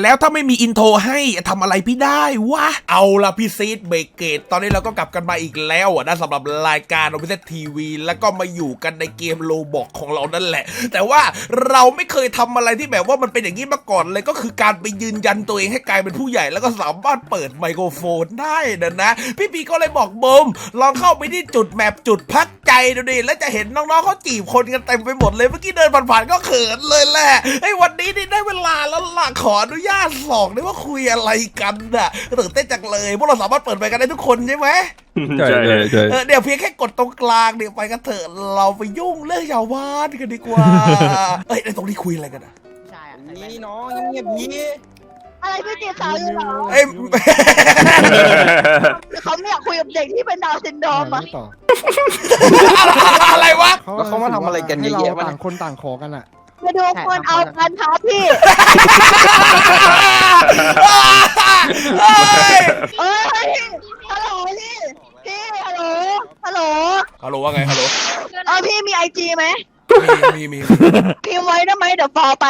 แล้วถ้าไม่มีอินโทรให้ทำอะไรพี่ได้วะ เอาละพี่ซีดเบรกเกต ตอนนี้เราก็กลับกันมาอีกแล้วอะนะสำหรับรายการโอเ z ทีวี แล้วก็มาอยู่กันในเกมโลบอกของเรานั่นแหละ แต่ว่าเราไม่เคยทำอะไรที่แบบว่ามันเป็นอย่างนี้มาก่อนเลยก็คือการไปยืนยันตัวเองให้กลายเป็นผู้ใหญ่ แล้วก็สามารถเปิดไมโครโฟนได้นะนะ พี่ปีก็เลยบอกบมลองเข้าไปที่จุดแมปจุดพักใจดูดิแล้วจะเห็นน้องๆเขาจีบคนกันเต็มไปหมดเลยเมื่อกี้เดินผ่านๆก็เขินเลยแหละไอ้วันนี้นี่ได้เวลาแล้วล่ะขออนุญาตส่องได้ว่าคุยอะไรกันน่ะตื่นเต้นจังเลยพวกเราสามารถเปิดไปกันได้ทุกคนใช่ไหมใช่ใช่ใช่เออเดี๋ยวเพียงแค่กดตรงกลางเดี๋ยวไปกันเถอะเราไปยุ่งเรื่องชาวบ้านกันดีกว่าเอ้ยไอ้ตรงนี้คุยอะไรกันอะนี่น้องเงียบๆยีอะไรพี่จีบสาวอยู่เหรอเอ้ยเขาไม่อยากคุยกับเด็กที่เป็นดาวน์ซินโดรมอะไม่ต่ออะไรวะแล้วเขามาทำอะไรกันเยอะแยะให้วะเราต่างคนต่างขอกันอะ มาดูคนเอากันครับพี่เอ้ยเอ้ยฮัลโหลพี่ พี่ฮัลโหล ฮัลโหล ฮัลโหลว่าไงฮัลโหลเออพี่มีไอจีไหมมีมีมีพิมพ์ไว้ได้ไหมเดี๋ยวฟอลไป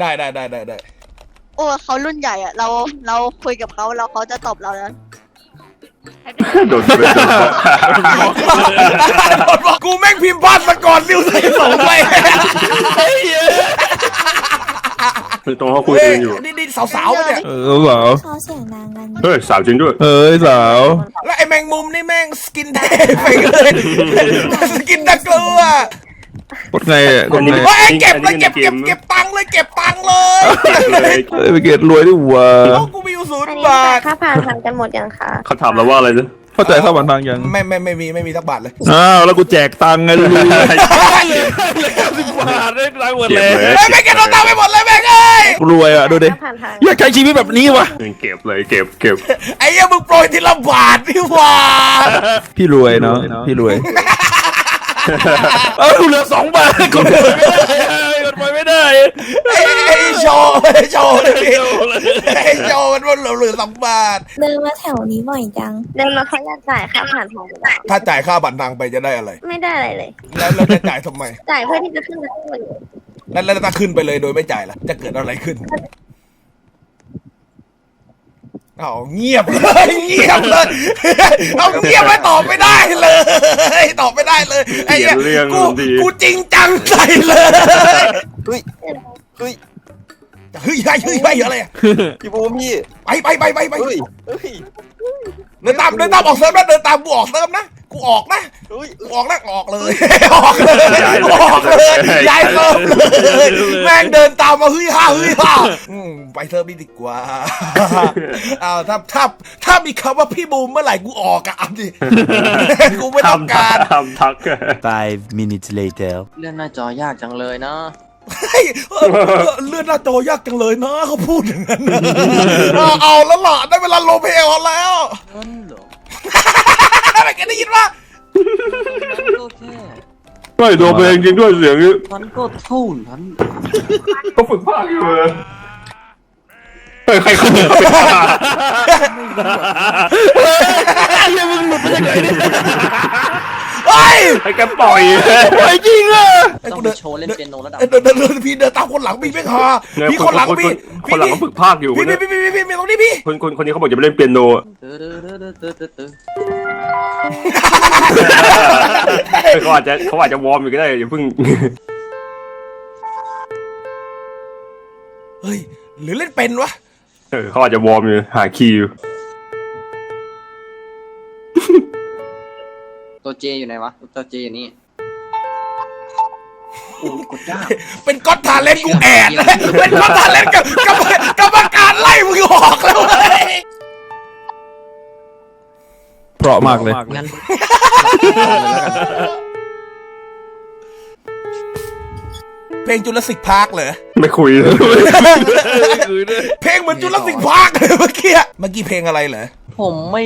ได้ได้ได้ได้ได้ โอ้เขารุ่นใหญ่อะเราเราคุยกับเขาแล้วเขาจะตอบเราแล้ว โดนไปโดนบอกกูแม่งพิมพ์พลาดมาก่อนนิวใส่สองไปตรงเขาคุยกันอยู่ นี่นี่สาวๆปะเนี่ย เออสาวเขาเสียงดังกันเฮ้ยสาวจริงด้วย เอ้ยสาวแล้วไอ้แมงมุมนี่แม่งสกินเทไปเลยสกินตะกลัวกดไงอะกดไงเฮ้ยเก็บเลยเก็บเก็บเก็บตังค์เลยเก็บตังค์เลย เอ้ยไปเกตรวยดิวะโอ้กูมีอยู่ ศูนอันย์นี้บาทค่าผ่านทางกันหมดยังคะเขาถามเราว่าอะไรนะเข้าใจเข้าบันทางยังไม่ไม่ไม่มีไม่มีสักบาทเลยอ้าวแล้วกูแจกตังค์ไงดูดิสิบบาทได้ตังค์หมดเก็บเลยเฮ้ยไม่เก็บเราตังค์ไปหมดเลยแม่งเอ้ยกูรวยอะดูดิค่าผ่านทางอยากใช้ชีวิตแบบนี้วะเก็บเลยเก็บเก็บไอ้เหี้ยมึงโปรยทีละบาทนี่หว่าพี่รวยเนาะพี่รวยเอ้าเหลือสองบาทกดไปไม่ได้ กดไปไม่ได้ไอ้ไอ้โชว์ไอ้โชว์เลยพี่ไอ้โชว์มันว่าเหลือเหลือสองบาทเดินมาแถวนี้บ่อยจัง เดินมาเขาอยากจ่ายค่าผ่านทางหรือเปล่าถ้าจ่ายค่าบัตรทางไปจะได้อะไร ไม่ได้อะไรเลย แล้วแล้วจะจ่ายทำไม จ่ายเพื่อที่จะขึ้นรถตู้แล้วแล้วถ้าขึ้นไปเลยโดยไม่จ่ายล่ะ จะเกิดอะไรขึ้น เอาเงียบเลยเงียบเลยเอาเงียบไม่ตอบไม่ได้เลยตอบไม่ได้เลยไอ้เหี้ยเปลี่ยนเรื่องกูทันทีกูจริงจังใส่เลยเฮ้ยเฮ้ย เฮ้ยเฮ้ยเฮ้ยเฮ้ยอะไรอะพี่บูมพี่ไปไปไปไปไปเฮ้ยเฮ้ยเดินตามเดินตามออกเซิร์ฟนะเดินตามกูออกเซิร์ฟนะกูออกนะเฮ้ยกูออกนะออกเลยออกเลยออกเลยย้ายเซิร์ฟเลยแม่งเดินตามมาเฮ้ยฮ่าเฮ้ยฮ่าอืมไปเซิร์ฟนี่ดีกว่าเอาถ้าถ้าถ้ามีคำว่าพี่บูมเมื่อไหร่กูออกอะเอาดิกูไม่ต้องการทำทัก Five minutes later. เลื่อนหน้าจอยากจังเลยนะเฮ้ยเออ เลื่อนหน้าจอยากจังเลยนะเขาพูดอย่างนั้นเอาแล้วล่ะได้เวลาโลเพลแล้วเงินเหรออะไรกันได้ยินว่าก็แค่เฮ้ยโดนเพลงจริงด้วยเสียงนี้มันก็เท่านั้นเขาฝึกภาคอยู่เลยเฮ้ยใครเขาฝึกภาคเฮ้ยให้แกปล่อยรวยจริงอะไอ้ต้อกูงเดิไปนโชว์เล่นเปียโนระดับเดินเดินเดินพี่เดินตามคนหลังพี่ไม่คาพี่คนหลังพี่คนหลังเขาฝึกภาคอยู่พี่พี่พี่พี่พี่พี่ตรงนี้พี่คนคนคนนี้เขาบอกจะไปเล่นเปียโนเตอเตอเตอเตอเตอเตอเตอเขาอาจจะเขาอาจจะวอร์มอยู่ก็ได้อย่าเพิ่งเฮ้ยหรือเล่นเป็นวะเออเขาอาจจะวอร์มอยู่หาคีย์อยู่ ตัวเจอยู่ไหนวะ ตัวเจอยู่นี่โอ้ยกดยากเป็นก๊อตทาเลนกูแอดเลยเป็นก๊อตทาเลนกับกับกรรมการไล่มึงออกแล้วเว้ยเพราะมากเลย งั้นเพลงจุลศิกพาร์คเหรอ ไม่คุยเพลงเหมือนจุลศิกพาร์คเลยเมื่อกี้ เมื่อกี้เพลงอะไรเหรอ ผมไม่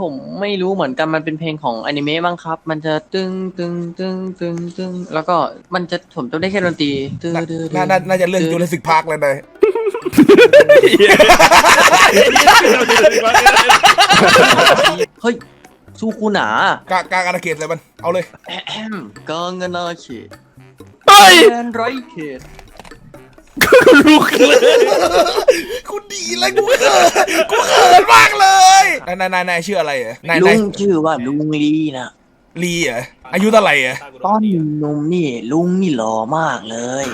ผมไม่รู้เหมือนกันมันเป็นเพลงของอนิเมะมั้งครับ มันจะตึงตึงตึงตึงตึงแล้วก็มันจะผมจำได้แค่ดนตรีตึงน่าตึงน่าน่าน่าจะเรื่องจุลศิกพาร์คเลยนายเฮ้ยสู้คูหนากากากอาณาเขตเลยมันเอาเลยแอมกางนาเขตเฮ้ยแดนไรเขตลุกเลยกูดีเลยกูเขินกูเขินมากเลยนาย นายนายนายชื่ออะไรเหรอนายลุนายงชื่อว่าลุงลีนะลีเหรออายุเท่าไหร่เหรอตอนหนุ่มนี่ลุงนี่หล่อมากเลย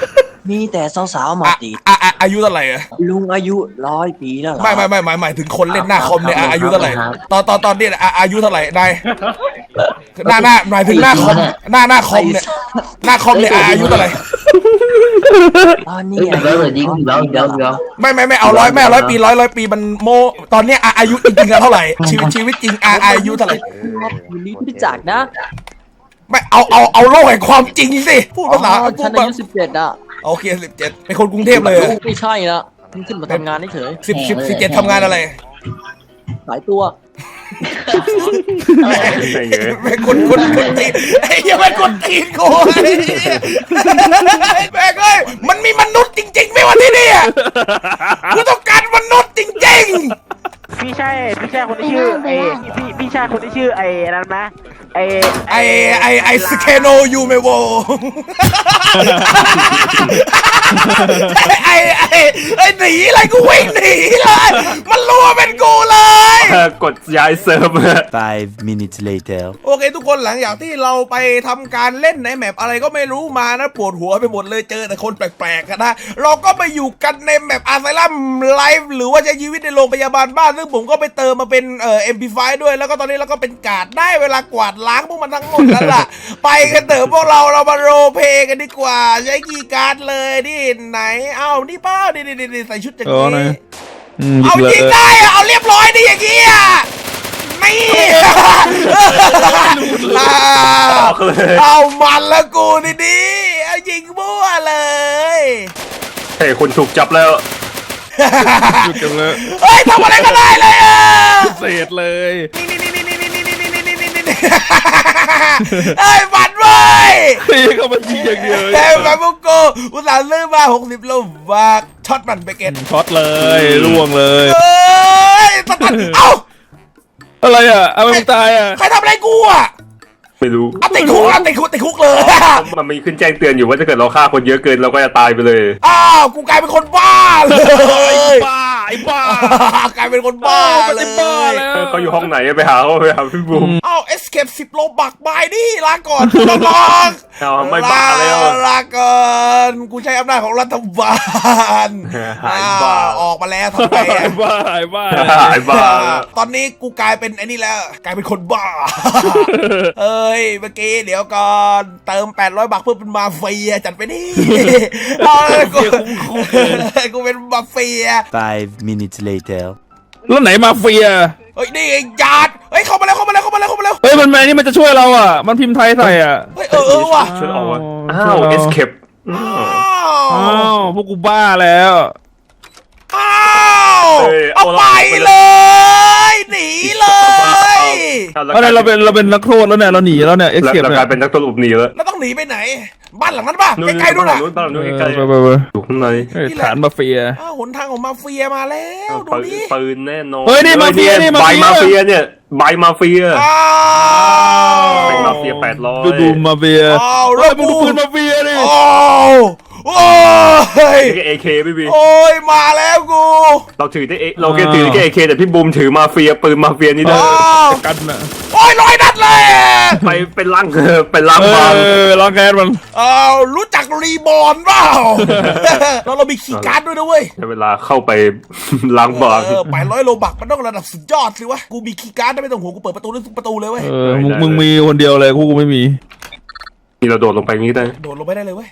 มีแต่สาวๆมาอะติด อะอะอายุเท่าไหร่เหรอลุงอายุร้อยปีแล้วเหรอ ไม่ไม่ไม่หมายหมายถึงคนเล่นหน้าคอมเนี่ยอะอายุเท่าไหร่ครับตอนตอนตอนนี้อะอายุเท่าไหร่นายหน้าหน้าหมายถึงหน้าคอมหน้าหน้าคอมเนี่ยหน้าคอมเนี่ยอะอายุเท่าไหร่ ตอนนี้อายุร้อยปีแล้วเหรอไม่ไม่ไม่เอาร้อยไม่เอาร้อยปีร้อยร้อยปีมันโมตอนเนี้ยอะอายุจริงๆแล้วเท่าไหร่ชีวิตชีวิตจริงอะอายุเท่าไหร่คุณนี่พี่จักรนะไม่เอาเอาเอาโลกแห่งความจริงสิพูดภาษาอ๋อพูฉัดนแบอาบยุสิบเจ็ดอะโอเคสิบเจ็ดเป็นคนกรุงเทพเลยเหรอไม่ใช่ละเพิ่งขึ้นมาทำงานเฉยสิบสิบสิบเจ็ดทำงานอะไร หลายตัวใช่เงี้ยเป็นคนคนคนตีนไอ้เหี้ยังเป็นคนตีนกูไอ้เหี้ยแม่งเอ้ยมันมีมนุษย์จริงๆไหม่ว่าที่นี่อะกูต้องการมนุษย์จริงพี่ใช่พี่ใช่คนที่ชื่อไอ้พี่พี่ใช่คนที่ชื่อไอ้นั่นไหมไอ้ๆ ไอ้ไอ้ไอ้สเคโนยูเมโวไอ้ไอ้ไอ้หนีอะไรกูวิ่งหนีเลย มันรู้ว่าเป็นกูเลย กดย้ายเซิร์ฟ Five minutes later. โอเคทุกคนหลังจากที่เราไปทำการเล่นในแมปอะไรก็ไม่รู้มานะปวดหัวไปหมดเลยเจอแต่คนแปลกๆกันนะ เราก็ไปอยู่กันในแมปอาไซลัมไลฟ์หรือว่าใช้ชีวิตในโรงพยาบาลบ้าน ซึ่งผมก็ไปเติมมาเป็นเอ่อ MP5 ด้วย แล้วก็ตอนนี้เราก็เป็นการ์ดได้เวลากวาดล้างพวกมันทั้งหมดแล้วล่ะ ไปกันเถอะพวกเราเรามาโรลเพลย์กันดีกว่า ใช้กีย์การ์ดเลยนี่ไหนเอ้านี่เป้านี่นี่นี่ใส่ชุดอย่างอ๋อไหน นี้อืม เอาหยิยิบงเลยได้อะเอาเรียบร้อยดิอย่างงี้อะนี่อ่าออกเลยเอามันแล้วกูนี่ดิเอายิงมั่วเลยเฮ้ยคุณถูกจับแล้วหยุดกันเลยเฮ้ยทำอะไรก็ได้เลยอะเศษเลยนี่นี่นี่นี่นี่นี่นี่นี่นี่นี่ นี่เฮ้ยบันเว้ยพี่เข้ามายิงอย่างเดียวเฮ้ยมาบุกกูอุตส่าห์ซื้อมา60ลูกบาทช็อตมันไปเก็ตช็อตเลยล่วงเลยเฮ้ยสตันเอ้าอะไรอะเอาไม่ตายอะใครทำอะไรกูอะไม่รู้เอาติดคุกเอาติดคุกติดคุกเลยมันมีขึ้นแจ้งเตือนอยู่ว่าถ้าเกิดเราฆ่าคนเยอะเกินเราก็จะตายไปเลย อ้าว กูกลายเป็นคนบ้าเลยบ้า ไอ้บ้า กลายเป็นคนบ้ามันเลจะบ้ายแล้วเขาอยู่ห้องไหนไปหาเขาไปหาพี่บูมอ้าว escape 10โลบักบายนี่ลาก่อนกูต้องลองเอาไม่บ้าแล้ว ลาก่อนกูใช้อำนาจของรัฐบาลหายบ้าอ้วออกมาแล้วทำไมไอ้อะ บ้าไอ้บ้าหายบ้าตอนนี้กูกลายเป็นไอ้นี่แล้ว กลายเป็นคนบ้า เอ้ย เมื่อกี้เดี๋ยวก่อนเติม 800บักเพื่อเป็นมาเฟียจัดไปดิ เอาเลยกูกูเป็นมาเฟีย Five minutes later. แล้วไหนมาเฟีย เฮ้ยนี่ไอ้ญาติเฮ้ยเข้ามาแล้วเข้ามาแล้วเข้ามาแล้วเข้ามาแล้วเฮ้ยมันแมนนี่มันจะช่วยเราอะ มันพิมพ์ไทยใส่อะเฮ้ยเออเออว่ะช่วยออกวะอ้าอ้าวว escape อืมอ้าอ้าววพวกกูบ้าแล้วอ้าวเฮ้ยเอาเอาไปเราเลยหนีเลยเอาแล้วอะไรเราเป็นเราเป็นนักโทษแล้วเนี่ยเราหนีแล้วเนี่ยเอ็กแล้วเก็บเราเนี่กลายยเป็นนักตลกหนีแล้วแล้วต้องหนีไปไหน บ้านหลังนั้นป่ะนู่นใกล้ๆนู่นบ้าน่ะนู้นบ้านนู้นเออใกล้ไปไปไปๆอยู่ข้างในเฮ้ยฐานมาเฟีย อ้าวหนทางของมาเฟียมาแล้วดูปืนดิปืนแน่นอนเฮ้ยนี่มาเฟียนี่มาใบเฟีย มาเฟียเนี่ยใบมาเฟียอ้าวเป็นมาเฟียแปดร้อยดูดูมาเฟียอ้าวเฮ้แล้ยวมึงกูดูปืนมาเฟียดิโอ้าว โอ้ยนี่เอเคพี่บีโอ้ยมาแล้วกูเราถือได้เอเราแค่ถือแค่เอเคแต่พี่บูมถือมาเฟียปืนมาเฟียนี่ได้ อ้าวกันนะโอ้ยร้อยนัดเลยอะไปเป็นล่างเป็นล่างเอบางอลองแกนมันอ้าวรู้จักรีบอร์นเปล่าเราเรามีคีย์การ์ดด้วยนะเว้ย ใช้เวลาเข้าไป ล้างบาง เออแปดร้อยโลบักมันต้องระดับสุดยอดสิวะ กูมีคีย์การ์ดได้ไม่ต้องห่วงกูเปิดประตูได้ทุกประตูเลยเว้ย เออมึงมึงมีคนเดียวเลยกูกูไม่มี นี่เราโดดลงไปอย่างนี้ได้ โดดลงไปได้เลยเว้ย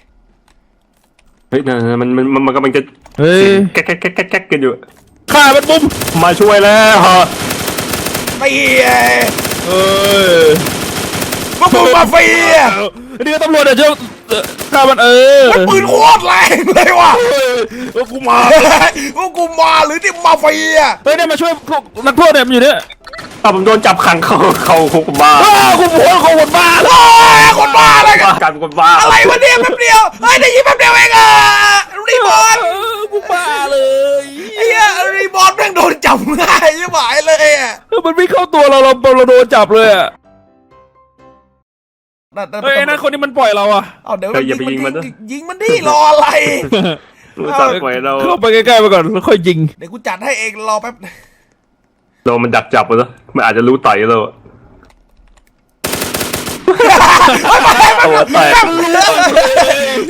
เฮ้ยนะมันมันมันมันกำลังจะเฮ้ยแก๊กแก๊กแก๊กแก๊กแก๊กกันอยู่ ฆ่ามันปุ๊บมาช่วยแล้วฮะไอ้เหี้ยเอ้ยพวกมึงมาเฟียนี่ก็ตำรวจเดี๋ยวเจ้าเอ่อฆ่ามันเออมันปืนโคตรแรงเลยว่ะเฮ้ยเออกูมาพวกกูมาหรือที่มาเฟียเฮ้ยเนี่ยมาช่วยพวกนักโทษเนี่ยมันอยู่เนี่ยอ้าวผมโดนจับขังเข้าเข้าคุกบ้าอ้าวกูโหนเขาหมดบ้าแล้วโอ้ยคนบ้าอะไร กันกลายเป็นคนบ้าอะไรวะเนี่ยแป๊บเดียวเฮ้ยได้ยินแป๊บเดียวเองอะรีบอร์นเออกูบ้าเลยไอ้เหี้ยรีบอร์นแม่งโดนจับง่ายยิ่งหายเลยอะเออมันไม่เข้าตัวเราเราเราโดนจับเลยอะนั่นนั่นเฮ้ยไอ้นั่นคนนี้มันปล่อยเราอะเอาเดี๋ยวเฮ้ยอย่าไปยิงมันนะยิงมันดิรออะไรรู้จักไว้เราเข้าไปใกล้ๆไปก่อนแล้วค่อยยิงเดี๋ยวกูจัดให้เองรอแป๊บเรามันดักจับอะเนอะมันอาจจะรู้ไต่เราอะ ตัวแตก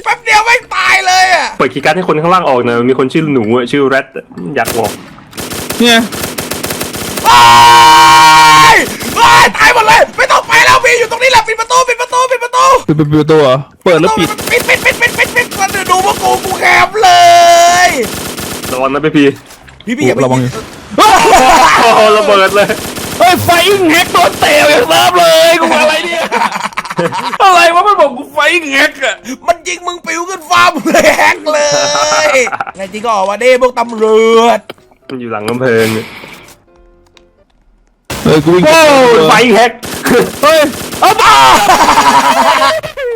แป๊บเดียวไม่งตายเลยอะเปิดคีย์การ์ดให้คนข้างล่างออกนะมีคนชื่อหนูอะชื่อแรดอยากบอกเนี่ยโอ้ยโอ้ยตายหมดเลย ไม่ต้องไปแล้วมีอยู่ตรงนี้แหละปิดประตูปิดประตูปิดประตูปิดปิดปิดตัวเปิดแล้วปิดปิดปิดปิดปิดปิดปิดมันดูพวกกูกูแคบเลยระวังนะพี่พีพี่พี่อย่าไประวังยิงโอ้โหระเบิดเลย เฮ้ยไฟอิงแฮกโดนเตะอย่างเริ่มเลยกูอะไรเนี่ย อะไรวะมันบอกกูไฟอิงแฮกอะมันยิงมึงปิวขึ้นฟ้ามึงเลยแฮกเลยแน่จริงก็ออกมาดิพวกตำรวจมันอยู่หลังกำแพงเฮ้ยกูวิ่งโอ้ไฟแฮกเฮ้ยเอาบ้า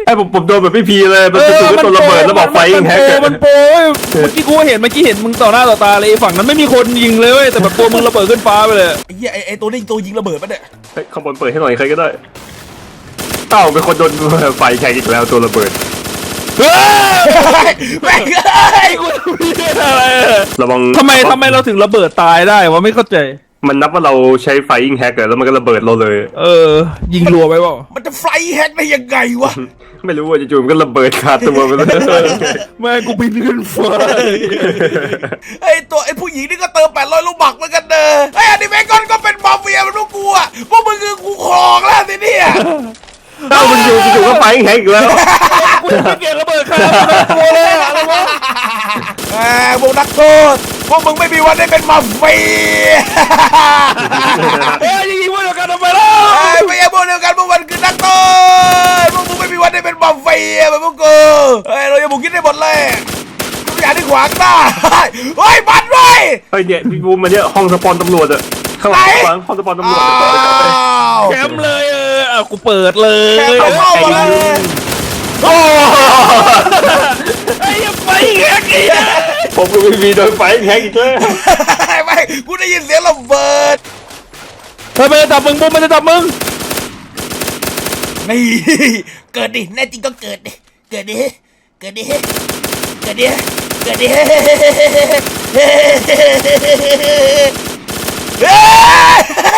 ไอ้ผมผมโดนแบบพี่พีเลย มันจะถูกตัวระเบิดแล้วบอกไฟแฮกมันโปรเว้ยเมื่อกี้กูเห็นเมื่อกี้เห็นมึงต่อหน้าต่อตาเลยไอ้ฝั่งนั้นไม่มีคนยิงเลยเว้ยแต่แบบตัวมึงระเบิดขึ้นฟ้าไปเลยไอ้เหี้ยไอ้ไอ้ตัวนี้ตัวยิงระเบิดปะเนี่ยข้างบนเปิดให้หน่อยใครก็ได้เอ้าเป็นคนโดนไฟแทงอีกแล้วตัวระเบิด เฮ้ยแม่งเอ้ย กูทำเหี้ยอะไรอะระวัง ทำไมทำไมเราถึงระเบิดตายได้วะไม่เข้าใจ มันนับว่าเราใช้ไฟอิงแฮกแล้วมันก็ระเบิดเราเลย เออ ยิงรัวไปเปล่ามันจะไฟแฮกได้ยังไงวะ ไม่รู้ว่าจู่ๆมันก็ระเบิดคาตัวไปเลยแม่งกูบินขึ้นฟ้าไอ้ตัวไอ้ผู้หญิงนี่ก็เติมแปดร้อยลูกบักเหมือนกันเด้อไอ้อันนี้แม่งก้อนก็เป็นมาเฟียมันพวกกูอะพวกมึงคือกูครองแล้วสิเนี่ยเอ้ามันอยู่จู่ๆก็ไฟอิงแฮกอีกแล้วกูจะไม่เก่งระเบิดข้ามตัวเลยอะอะไรวะแหมพวกนักโทษ พวกมึงไม่มีวันได้เป็นมาเฟียเฮ้ยยิงๆพวกเดียวกันทำไมล่ะไอ้ไม่ใช่พวกเดียวกันพวกมันคือนักโทษพวกมึงไม่มีวันได้เป็นมาเฟียเหมือนพวกกูเฮ้ยเราจะบุกคิดได้หมดเลยทุกอย่างที่ขวางหน้าเฮ้ยบันไว้เฮ้ยเนี่ยพี่บูมมาเนี่ยห้องสปอนตำรวจอะข้างหลังไหนข้างหลังห้องสปอนตำรวจอ้าวแคมป์เลยเอออะกูเปิดเลยแกเข้าเข้ามาเลยโอ้ไอ้ยังไปแฮกอีกอะ ผมกับพี่พีโดนไฟอิงแฮกอีกแล้วไม่กูได้ยินเสียงระเบิดเฮ้ยมันจะจับมึงปุ๊บมันจะจับมึงนี่เกิดดิแน่จริงก็เกิดดิเกิดดิเกิดดิเกิดดิเกิดดิเฮ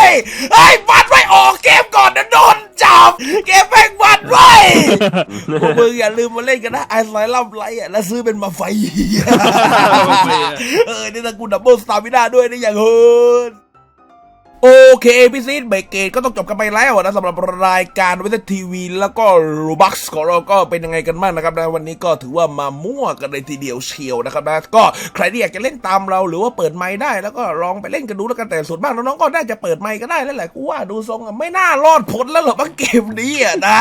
้ยเฮ้ยบัตรไว้ออกเกมก่อนนะโดน จับ เกมแม่งบัตรไว้พวกมึงอย่าลืมมาเล่นกันนะไอ้สายล่ำไรอะแล้วซื้อเป็นมาไฟ เออ นี่นะกูดับเบิลสตาร์มินาด้วยนะอย่างเฮิร์น โอเคพี่ซีดเบรกเกตก็ต้องจบกันไปแล้วนะสำหรับรายการวิทยทีวี แล้วก็รูบักส์ของเราก็เป็นยังไงกันบ้างนะครับนะวันนี้ก็ถือว่ามามั่วกันเลยทีเดียวเชียวนะครับนะก็ใครที่อยากจะเล่นตามเราหรือว่าเปิดไมค์ได้ แล้วก็ลองไปเล่นกันดูแล้วกันแต่ส่วนมากน้องๆก็น่าจะเปิดไมค์ก็ได้แล้วแหละกูว่าดูทรงไม่น่ารอดพ้นแล้วหรอกเกมนี้นะ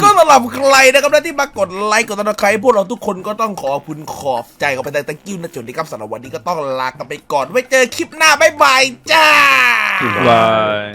ก็สำหรับใครนะครับนะที่มากดไลค์กดติดตามใครพวกเราทุกคนก็ต้องขอบคุณขอบใจกันไปแต่ตะกิ้วนะจุดนี้ครับสำหรับวันนี้ก็ต้องลากันไปก่อนไว้เจอคลิปหน้าบ๊ายบายจ้าบาย